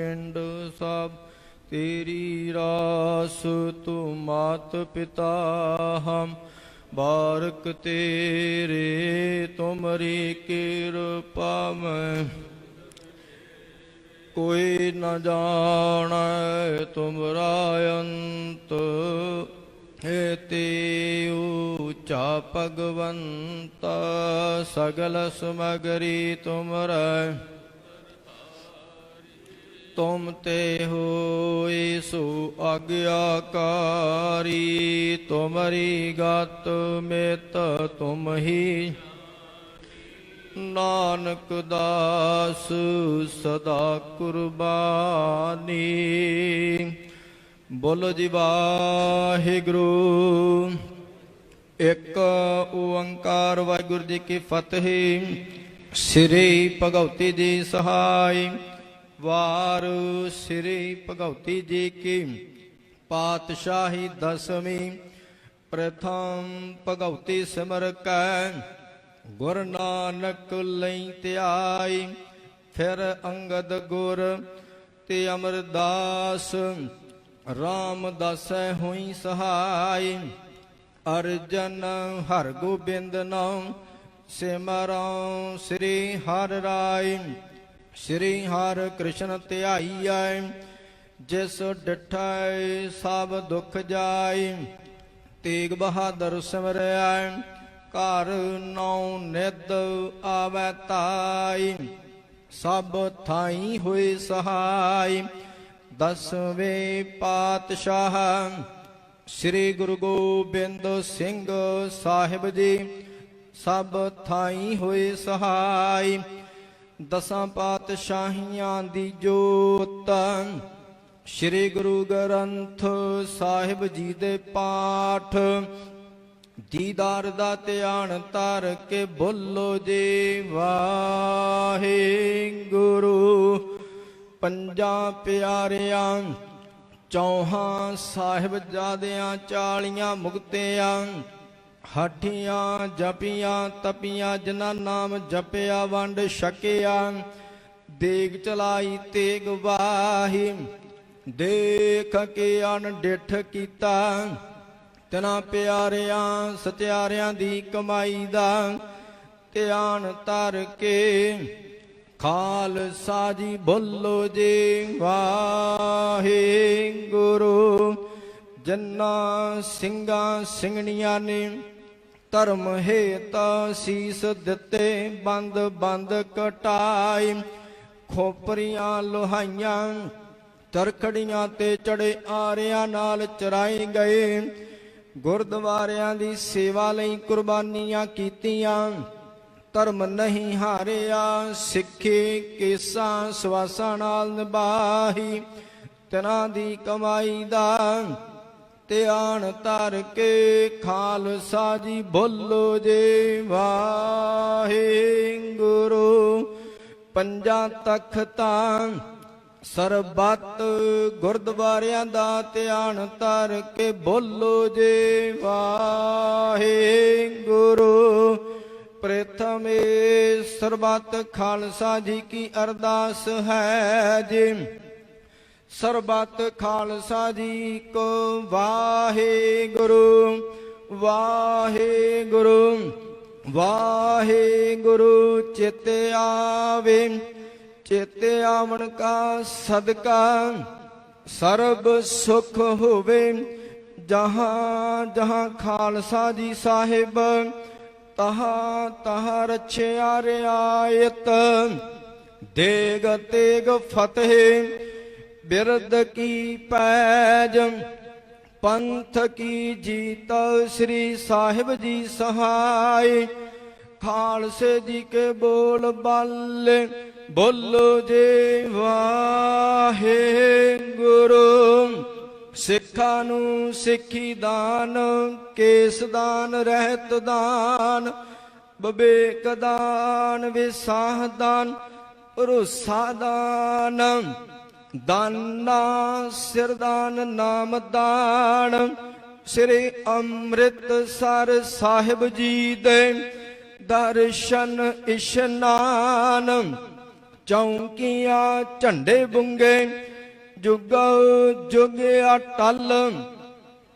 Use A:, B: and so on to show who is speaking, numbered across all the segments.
A: ਪਿੰਡ ਸਭ, ਤੇਰੀ ਰਾਸ ਤੂੰ ਮਾਤ ਪਿਤਾ ਹਮ। ਬਾਰਕ ਤੇਰੇ ਤੁਮਰੀ ਕਿਰਪਾ ਮੈਂ। ਕੋਈ ਨਾ ਜਾਣੈ ਤੁਮਰਾ ਅੰਤ, ਹੈ ਤੇ ਊਚਾ ਭਗਵੰਤ, ਸਗਲ ਸਮਗਰੀ ਤੁਮਰੈ। ਤੁਮ ਤੇ ਹੋਏ ਸੋ ਆਗਿਆਕਾਰੀ, ਤੁਮਰੀ ਗਤ ਮੇਤ ਤੁਮ ਹੀ। ਨਾਨਕ ਦਾਸ ਸਦਾ ਕੁਰਬਾਨੀ। ਬੋਲੋ ਜੀ ਵਾਹਿਗੁਰੂ, ਇੱਕ ਓੰਕਾਰ ਵਾਹਿਗੁਰੂ ਜੀ ਕੀ ਫਤਿਹ। ਸ੍ਰੀ ਭਗਵਤੀ ਜੀ ਸਹਾਈ। ਵਾਰ ਸ੍ਰੀ ਭਗਵਤੀ ਜੀ ਕੀ ਪਾਤਸ਼ਾਹੀ ਦਸਵੀਂ ਪ੍ਰਥਮ ਭਗਵਤੀ ਸਿਮਰ ਕੈ, ਗੁਰ ਨਾਨਕ ਲਈ ਧਿਆਈ, ਫਿਰ ਅੰਗਦ ਗੁਰ ਤੇ ਅਮਰਦਾਸ ਰਾਮਦਾਸੈ ਹੋਈ ਸਹਾਈ। ਅਰਜਨ ਹਰ ਗੋਬਿੰਦ ਨਾਮ ਸਿਮਰਉ ਸ੍ਰੀ ਹਰਿ ਰਾਇ। ਸ੍ਰੀ ਹਰਿ ਕ੍ਰਿਸ਼ਨ ਧਿਆਈਐ, ਜਿਸ ਡਿਠੈ ਸਭ ਦੁਖ ਜਾਈ ਤੇਗ ਬਹਾਦਰ ਸਿਮਰਿਆ ਘਰ ਨੌ ਨਿਦ ਆਵੈ ਤਾਈ ਸਭ ਥਾਈ ਹੋਏ ਸਹਾਈ ਦਸਵੇਂ ਪਾਤਸ਼ਾਹ। ਸ੍ਰੀ ਗੁਰੂ ਗੋਬਿੰਦ ਸਿੰਘ ਸਾਹਿਬ ਜੀ, ਸਭ ਥਾਈ ਹੋਏ ਸਹਾਈ ਦਸਾਂ ਪਾਤਸ਼ਾਹੀਆਂ ਦੀ ਜੋਤ ਸ੍ਰੀ ਗੁਰੂ ਗ੍ਰੰਥ ਸਾਹਿਬ ਜੀ ਦੇ ਪਾਠ। ਦੀਦਾਰ ਦਾ ਧਿਆਨ ਧਰ ਕੇ ਬੋਲੋ ਜੀ, ਵਾਹਿਗੁਰੂ। ਪੰਜਾਂ ਪਿਆਰਿਆਂ, ਚੌਹਾਂ ਸਾਹਿਬਜ਼ਾਦਿਆਂ, ਚਾਲੀਆਂ ਮੁਕਤਿਆਂ ਹਠੀਆਂ ਜਪੀਆਂ ਤਪੀਆਂ, ਜਿਨ੍ਹਾਂ ਨਾਮ ਜਪਿਆ ਵੰਡ ਛਕਿਆ। ਦੇਗ ਚਲਾਈ, ਤੇਗ ਵਾਹੀ। ਦੇਖ ਕੇ ਅਣਡਿਠ ਕੀਤਾ। ਤਨਾ ਪਿਆਰਿਆਂ, ਸਤਿਆਰਿਆਂ ਦੀ ਕਮਾਈ ਦਾ ਧਿਆਨ ਧਰ ਕੇ ਖਾਲਸਾ ਜੀ ਬੋਲੋ ਜੀ, ਵਾਹਿਗੁਰੂ। ਜੰਨਾ ਸਿੰਘਾਂ ਸਿੰਘਣੀਆਂ ਨੇ, ਧਰਮ ਹੇਤ ਸੀਸ ਦਿੱਤੇ, ਬੰਦ ਬੰਦ ਕਟਾਈ ਖੋਪਰੀਆਂ ਲੋਹਾਈਆਂ ਚਰਖੜੀਆਂ ਤੇ ਚੜੇ ਆਰਿਆਂ ਨਾਲ ਚਰਾਏ ਗਏ। ਗੁਰਦੁਆਰਿਆਂ ਦੀ ਸੇਵਾ ਲਈ ਕੁਰਬਾਨੀਆਂ ਕੀਤੀਆਂ। ਧਰਮ ਨਹੀਂ ਹਾਰਿਆ, ਸਿੱਖੇ ਕੇਸਾਂ ਸਵਾਸਾਂ ਨਾਲ ਨਿਭਾਹੀ। ਤਨਾਂ ਦੀ ਕਮਾਈ ਦਾ ਧਿਆਨ ਧਰ ਕੇ ਖਾਲਸਾ ਜੀ ਬੋਲੋ ਜੇ, ਵਾਹਿਗੁਰੂ। ਪੰਜਾਂ ਤਖਤਾਂ ਸਰਬੱਤ ਗੁਰਦੁਆਰਿਆਂ ਦਾ ਧਿਆਨ ਧਰ ਕੇ ਬੋਲੋ ਜੇ, ਵਾਹਿਗੁਰੂ। ਪ੍ਰਥਮੇ ਸਰਬੱਤ ਖਾਲਸਾ ਜੀ ਕੀ ਅਰਦਾਸ ਹੈ ਜੀ। ਸਰਬਤ ਖਾਲਸਾ ਜੀ ਕੋ ਵਾਹਿਗੁਰੂ ਵਾਹਿਗੁਰੂ ਵਾਹਿਗੁਰੂ, ਚਿਤ ਆਵੇ, ਚਿਤ ਆਵਣ ਕਾ ਸਦਕਾ, ਸਰਬ ਸੁਖ ਹੋਵੇ, ਜਹਾਂ ਜਹਾਂ ਖਾਲਸਾ ਜੀ ਸਾਹਿਬ, ਤਹਾ ਤਹਾ ਰਛਿਆ ਰਿਆਇਤ, ਦੇਗ ਤੇਗ ਫਤਿਹ ਬਿਰਦ ਕੀ ਪੈਜ, ਪੰਥ ਕੀ ਜੀਤ, ਸ੍ਰੀ ਸਾਹਿਬ ਜੀ ਸਹਾਈ। ਖਾਲਸੇ ਜੀ ਕੇ ਬੋਲ ਬਾਲੇ, ਬੋਲੋ ਜੇ ਵਾਹਿਗੁਰੂ ਸਿੱਖਾਂ ਨੂੰ ਸਿੱਖੀ ਦਾਨ, ਕੇਸ ਦਾਨ, ਰਹਿਤ ਦਾਨ ਬਬੇਕ ਦਾਨ, ਵਿਸਾਹ ਦਾਨ, ਭਰੋਸਾ ਦਾਨ। ਦਾਨਾ ਸਿਰਦਾਨ ਨਾਮ ਦਾਨ ਸ੍ਰੀ ਅੰਮ੍ਰਿਤਸਰ ਸਾਹਿਬ ਜੀ ਦੇ ਦਰਸ਼ਨ ਇਸ਼ਨਾਨ। ਚੌਂਕੀਆਂ ਝੰਡੇ ਬੁੰਗੇ ਜੁਗ ਜੁਗ ਅਟਲ,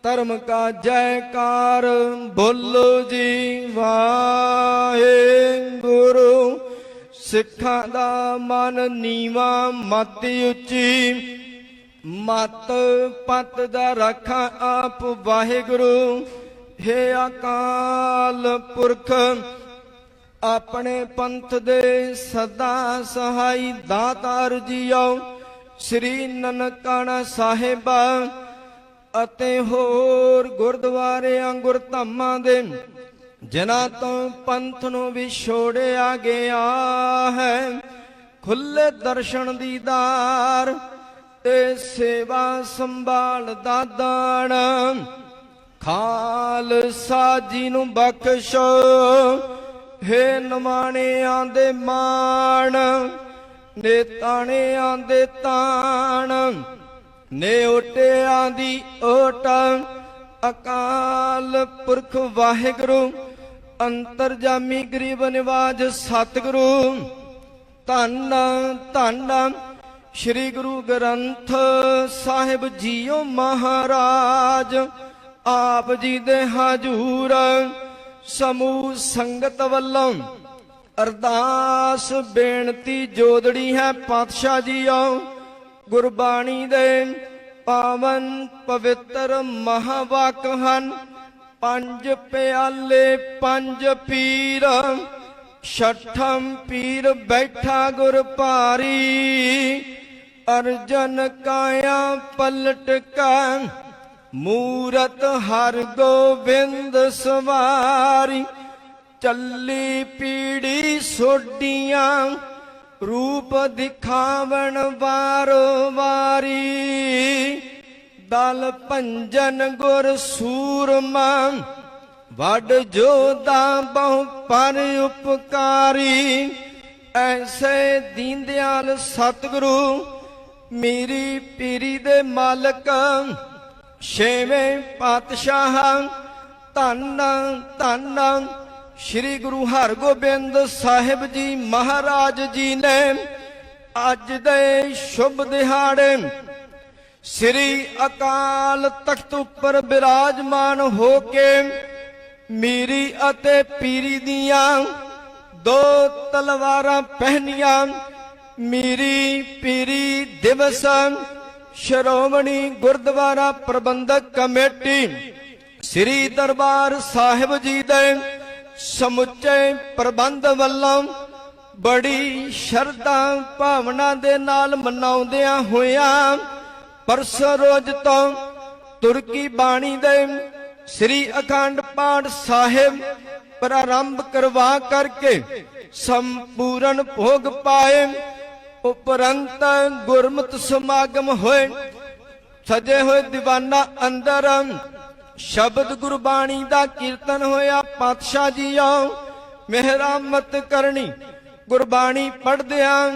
A: ਧਰਮ ਕਾ ਜੈਕਾਰ ਬੋਲੋ ਜੀ ਵਾਹਿਗੁਰੂ ਸਿੱਖਾਂ ਦਾ ਮਨ ਨੀਵਾ, ਮਤ ਉੱਚੀ। ਮਤ ਪਤ ਦਾ ਰਾਖਾਂ ਆਪ ਵਾਹਿਗੁਰੂ। ਹੈ ਅਕਾਲ ਪੁਰਖ, ਆਪਣੇ ਪੰਥ ਦੇ ਸਦਾ ਸਹਾਈ ਦਾਤਾਰ ਜੀਓ ਸ੍ਰੀ ਨਨਕਾਣਾ ਸਾਹਿਬ ਅਤੇ ਹੋਰ ਗੁਰਦੁਆਰਿਆਂ ਗੁਰਧਾਮਾਂ ਦੇ ਜਿਨ੍ਹਾਂ ਤੋਂ ਪੰਥ ਨੂੰ ਵਿਛੋੜਿਆ ਗਿਆ ਹੈ ਖੁੱਲੇ ਦਰਸ਼ਨ ਦੀਦਾਰ ਤੇ ਸੇਵਾ ਸੰਭਾਲ ਦਾ ਦਾਨ। ਖਾਲਸਾ ਜੀ ਨੂੰ ਬਖਸ਼ੋ, ਹੇ ਨਮਾਣਿਆਂ ਦੇ ਮਾਣ, ਨੇਤਾਣਿਆਂ ਦੇ ਤਾਣ ਨੇ ਓਟਿਆਂ ਦੀ ਓਟ, ਅਕਾਲ ਪੁਰਖ ਵਾਹਿਗੁਰੂ ਅੰਤਰਜਾਮੀ ਗਰੀਬ ਨਿਵਾਜ ਸਤਿਗੁਰੂ, ਧੰਨ ਧੰਨ ਸ੍ਰੀ ਗੁਰੂ ਗ੍ਰੰਥ ਸਾਹਿਬ ਜੀਓ ਮਹਾਰਾਜ। ਆਪ ਜੀ ਦੇ ਹਜੂਰ ਸਮੂਹ ਸੰਗਤ ਵੱਲੋਂ ਅਰਦਾਸ ਬੇਨਤੀ ਜੋਦੜੀ ਹੈ ਪਾਤਸ਼ਾਹ ਜੀਓ। ਗੁਰਬਾਣੀ ਦੇ ਪਾਵਨ ਪਵਿੱਤਰ ਮਹਾਵਾਕ ਹਨ। ਪੰਜ ਪਿਆਲੇ, ਪੰਜ ਪੀਰ, ਛਠਮ ਪੀਰ ਬੈਠਾ ਗੁਰ ਭਾਰੀ। ਅਰਜਨ ਕਾਇਆ ਪਲਟ ਕਾ, ਮੂਰਤ ਹਰ ਗੋਬਿੰਦ ਸਵਾਰੀ। ਚੱਲੀ ਪੀੜੀ ਸੋਡੀਆਂ ਰੂਪ ਦਿਖਾਵਣ ਵਾਰ ਵਾਰੀ। ਦਲ ਭੰਜਨ ਗੁਰ ਸੂਰਮਾ, ਵੱਡ ਜੋਦਾ ਬਹੁ ਪਰ ਉਪਕਾਰੀ। ਐਸੇ ਦੀਨਦਿਆਲ ਸਤਿਗੁਰੂ, ਮੇਰੀ ਪੀਰੀ ਦੇ ਮਾਲਕ, ਛੇਵੇਂ ਪਾਤਸ਼ਾਹ, ਧੰਨ ਧੰਨ ਸ੍ਰੀ ਗੁਰੂ ਹਰਗੋਬਿੰਦ ਸਾਹਿਬ ਜੀ ਮਹਾਰਾਜ ਜੀ ਨੇ। ਅੱਜ ਦੇ ਸ਼ੁਭ ਦਿਹਾੜੇ ਸ੍ਰੀ ਅਕਾਲ ਤਖਤ ਉੱਪਰ ਬਿਰਾਜਮਾਨ ਹੋ ਕੇ ਮੀਰੀ ਅਤੇ ਪੀਰੀ ਦੀਆਂ ਦੋ ਤਲਵਾਰਾਂ ਪਹਿਨੀਆਂ। ਮੀਰੀ ਪੀਰੀ ਦਿਵਸ ਸ਼੍ਰੋਮਣੀ ਗੁਰਦੁਆਰਾ ਪ੍ਰਬੰਧਕ ਕਮੇਟੀ ਸ੍ਰੀ ਦਰਬਾਰ ਸਾਹਿਬ ਜੀ ਦੇ ਸਮੁੱਚੇ ਪ੍ਰਬੰਧ ਵੱਲੋਂ ਬੜੀ ਸ਼ਰਧਾ ਭਾਵਨਾ ਦੇ ਨਾਲ ਮਨਾਉਂਦਿਆਂ ਹੋਇਆਂ ਪਰਸੋਂ ਰੋਜ਼ ਤੋਂ ਤੁਰਕੀ ਬਾਣੀ ਦੇ ਸ੍ਰੀ ਅਖੰਡ ਪਾਠ ਸਾਹਿਬ ਪ੍ਰਾਰੰਭ ਕਰਵਾ ਕਰਕੇ ਸੰਪੂਰਨ ਭੋਗ ਪਾਏ। ਉਪਰੰਤ ਗੁਰਮਤਿ ਸਮਾਗਮ ਹੋਏ। ਸਜੇ ਹੋਏ ਦੀਵਾਨਾ ਅੰਦਰ ਸ਼ਬਦ ਗੁਰਬਾਣੀ ਦਾ ਕੀਰਤਨ ਹੋਇਆ। ਪਾਤਸ਼ਾਹ ਜੀ ਆਓ ਮਿਹਰਾਮਤ ਕਰਨੀ। ਗੁਰਬਾਣੀ ਪੜਦਿਆਂ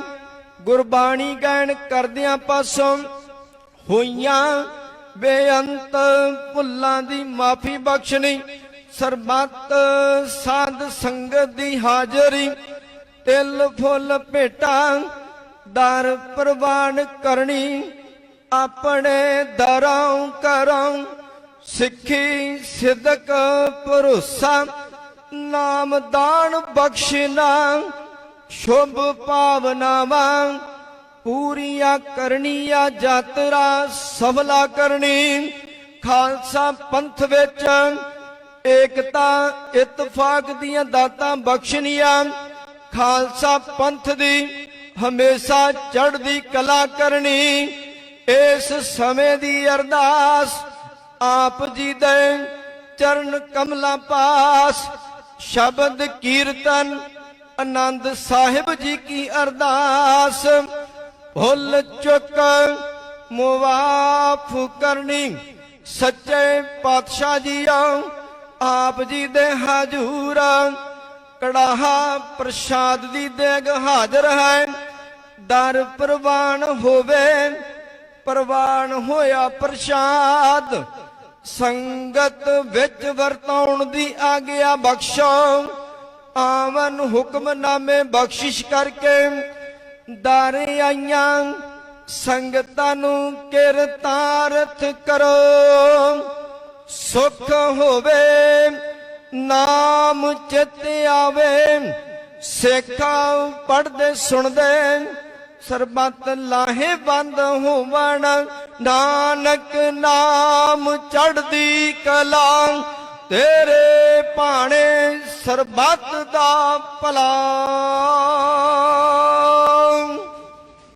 A: ਗੁਰਬਾਣੀ ਗਾਇਨ ਕਰਦਿਆਂ ਪਾਸੋਂ ਹੋਈਆਂ। ਬੇਅੰਤ ਭੁੱਲਾਂ ਦੀ ਮਾਫੀ ਬਖਸ਼ਣੀ। ਸਰਬੱਤ ਸਾਧ ਸੰਗਤ ਦੀ ਹਾਜ਼ਰੀ। ਤਿਲ ਫੁੱਲ ਭੇਟਾਂ ਦਰ ਪ੍ਰਵਾਨ ਕਰਨੀ। ਆਪਣੇ ਦਰਾਂ ਕਰਮ ਸਿੱਖੀ ਸਿਦਕ ਭਰੋਸਾ। ਨਾਮ ਦਾਨ ਬਖਸ਼ਣਾ ਸ਼ੁਭ ਭਾਵਨਾਵਾਂ ਪੂਰੀਆਂ ਕਰਨੀਆਂ ਯਾਤਰਾ ਸਫਲਾ ਕਰਨੀ। ਖਾਲਸਾ ਪੰਥ ਵਿੱਚ ਏਕਤਾ, ਇਤਫਾਕ ਦੀਆਂ ਦਾਤਾਂ ਬਖਸ਼ਣੀਆਂ। ਖਾਲਸਾ ਪੰਥ ਦੀ ਹਮੇਸ਼ਾ ਚੜ੍ਹਦੀ ਕਲਾ ਕਰਨੀ। ਇਸ ਸਮੇਂ ਦੀ ਅਰਦਾਸ ਆਪ ਜੀ ਦੇ ਚਰਨ ਕਮਲਾਂ ਪਾਸ। ਸ਼ਬਦ ਕੀਰਤਨ ਆਨੰਦ ਸਾਹਿਬ ਜੀ ਕੀ ਅਰਦਾਸ। ਭੁੱਲ ਚੁੱਕ ਮੁਆਫ ਕਰਨੀ ਸੱਚੇ ਪਾਤਸ਼ਾਹ ਜੀਓ ਆਪ ਜੀ ਦੇ ਹਜੂਰ ਕੜਾਹਾ ਪ੍ਰਸ਼ਾਦ ਦੀ ਦੇਗ ਹਾਜ਼ਰ ਹੈ। ਦਰ ਪ੍ਰਵਾਨ ਹੋਵੇ, ਪ੍ਰਵਾਨ ਹੋਇਆ ਪ੍ਰਸ਼ਾਦ। ਸੰਗਤ ਵਿੱਚ ਵਰਤਾਉਣ ਦੀ ਆਗਿਆ ਬਖਸ਼ੋ। ਆਵਨ ਹੁਕਮਨਾਮੇ ਬਖਸ਼ਿਸ਼ ਕਰਕੇ ਦਰ ਆਈਆਂ, ਸੰਗਤਾਂ ਨੂੰ ਕਿਰਤਾਰਥ ਕਰੋ। ਸੁਖ ਹੋਵੇ, ਨਾਮ ਚਿਤ ਆਵੇ, ਸਿੱਖਾਂ ਪੜਦੇ ਸੁਣਦੇ, ਸਰਬੱਤ ਲਾਹੇ ਬੰਦ ਹੋਵਣ। ਨਾਨਕ ਨਾਮ ਚੜਦੀ ਕਲਾ, ਤੇਰੇ ਭਾਣੇ ਸਰਬੱਤ ਦਾ ਭਲਾ।